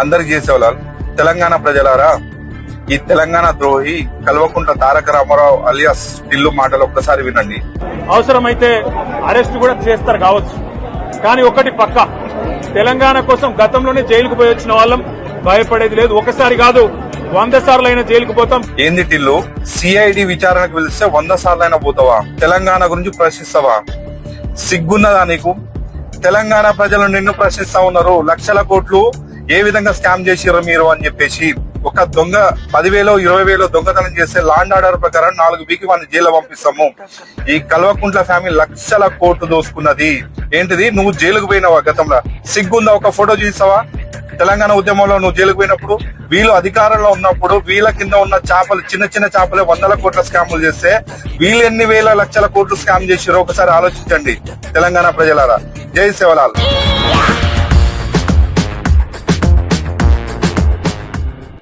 అందరికి చేసేవాళ్ళు తెలంగాణ ప్రజలారా ఈ తెలంగాణ ద్రోహి కల్వకుంట్ల తారక రామారావు అలియాస్ ఇల్లు మాటలు ఒక్కసారి వినండి. అవసరమైతే అరెస్ట్ కూడా చేస్తారు కావచ్చు. కానీ ఒకటి పక్క తెలంగాణ కోసం గతంలోనే జైలుకు పోయి వచ్చిన వాళ్ళం భయపడేది లేదు. ఒకసారి కాదు వంద సార్లు అయినా జైలుకు పోతాం. ఏంది టిల్లు? సిఐడి విచారణకు పిలిస్తే వంద సార్లైనా పోతావా? తెలంగాణ గురించి ప్రశ్నిస్తావా? సిగ్గున్నదా నీకు? తెలంగాణ ప్రజలు నిన్ను ప్రశ్నిస్తా ఉన్నారు. లక్షల కోట్లు ఏ విధంగా స్కామ్ చేసిర్రు మీరు అని చెప్పేసి ఒక దొంగ పదివేలో ఇరవై వేలు దొంగతనం చేస్తే లాండ్ ఆర్డర్ ప్రకారం నాలుగు వీక్ వాళ్ళని జైలు పంపిస్తాము. ఈ కల్వకుంట్ల ఫ్యామిలీ లక్షల కోట్లు దోసుకున్నది. ఏంటిది? నువ్వు జైలుకు పోయినావా గతంలో? సిగ్గుందా? ఒక ఫోటో చూసావా? తెలంగాణ ఉద్యమంలో నువ్వు జైలుకు పోయినప్పుడు వీళ్ళు అధికారంలో ఉన్నప్పుడు వీళ్ళ కింద ఉన్న చేపలు చిన్న చిన్న చేపలే వందల కోట్ల స్కాములు చేస్తే వీళ్ళు ఎన్ని వేల లక్షల కోట్లు స్కామ్ చేసిరో ఒకసారి ఆలోచించండి తెలంగాణ ప్రజలారా. జై సేవలాల్